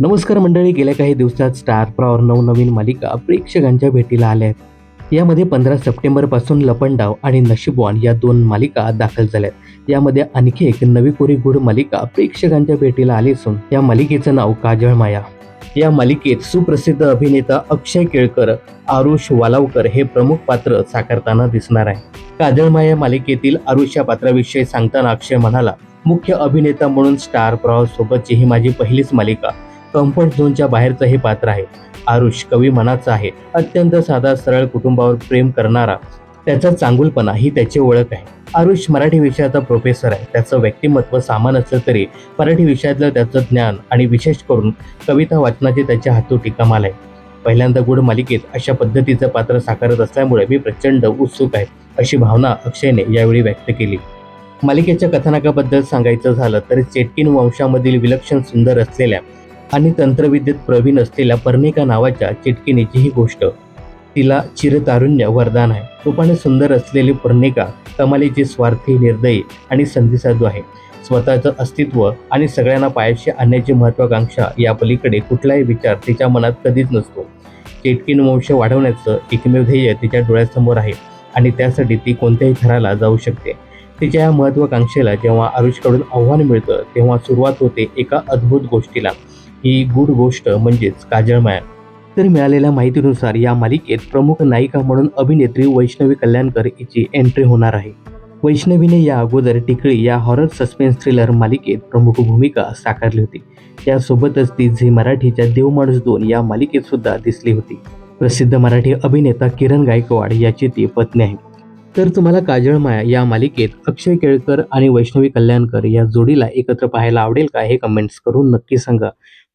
नमस्कार मंडळी गेल्या काही दिवसात स्टार प्रॉवर नवनवीन मालिका प्रेक्षकांच्या भेटीला आल्या आहेत. यामध्ये पंधरा सप्टेंबरपासून लपंडाव आणि नशीबवान या दोन मालिका दाखल झाल्यात यामध्ये आणखी एक नवी कोरी गुड मालिका प्रेक्षकांच्या भेटीला आली असून या मालिकेचं नाव काजळ माया. या मालिकेत सुप्रसिद्ध अभिनेता अक्षय केळकर आरुष वालावकर हे प्रमुख पात्र साकारताना दिसणार आहे. काजळमाया मालिकेतील आरुष या पात्राविषयी सांगताना अक्षय म्हणाला मुख्य अभिनेता म्हणून स्टार प्रॉवर सोबतची ही माझी पहिलीच मालिका. कम्फर्ट झोनच्या बाहेरचं हे पात्र आहे. आरुष कवी मनाचा आहे. अत्यंत साधा सरळ कुटुंबावर प्रेम करणारा त्याचा चांगुलपणा ही त्याची ओळख आहे. आरुष मराठी विषयाचा प्रोफेसर आहे. त्याचं व्यक्तिमत्व सामान असलं तरी मराठी विषयातलं त्याचं ज्ञान आणि विशेष करून कविता वाचनाची त्याच्या हातोटी कमाल आहे. पहिल्यांदा गुड मालिकेत अशा पद्धतीचं पात्र साकारत असल्यामुळे मी प्रचंड उत्सुक आहे अशी भावना अक्षयने यावेळी व्यक्त केली. मालिकेच्या कथानकाबद्दल सांगायचं झालं तर चेटकिन वंशामधील विलक्षण सुंदर असलेल्या आणि तंत्रविद्येत प्रवीण असलेल्या पर्णिका नावाच्या चिटकिनीची ही गोष्ट. तिला चिरतारुण्य वरदान आहे. रूपाने सुंदर असलेली पर्णिका कमालीची स्वार्थी निर्दयी आणि संधीसाधू आहे. स्वतःचं अस्तित्व आणि सगळ्यांना पायाशी आणण्याची महत्वाकांक्षा या पलीकडे कुठलाही विचार तिच्या मनात कधीच नसतो. चेटकिन वंश वाढवण्याचं एकमेव ध्येय तिच्या डोळ्यासमोर आहे आणि त्यासाठी ती कोणत्याही थराला जाऊ शकते. तिच्या या महत्वाकांक्षेला जेव्हा आरुषकडून आव्हान मिळतं तेव्हा सुरुवात होते एका अद्भुत गोष्टीला. ही गुड गोष्ट म्हणजेच काजळ माया. तर मिळालेल्या माहितीनुसार या मालिकेत प्रमुख नायिका म्हणून अभिनेत्री वैष्णवी कल्याणकर हिची एंट्री होणार आहे. वैष्णवीने या अगोदर टिकळी या हॉरर सस्पेन्स थ्रिलर मालिकेत प्रमुख भूमिका साकारली होती. त्यासोबतच ती झी मराठीच्या देव माणूस दोन या मालिकेत सुद्धा दिसली होती. प्रसिद्ध मराठी अभिनेता किरण गायकवाड याची ती पत्नी आहे. तर तुम्हाला काजळ माया या मालिकेत अक्षय केळकर आणि वैष्णवी कल्याणकर या जोडीला एकत्र पाहायला आवडेल का हे कमेंट्स करून नक्की सांगा.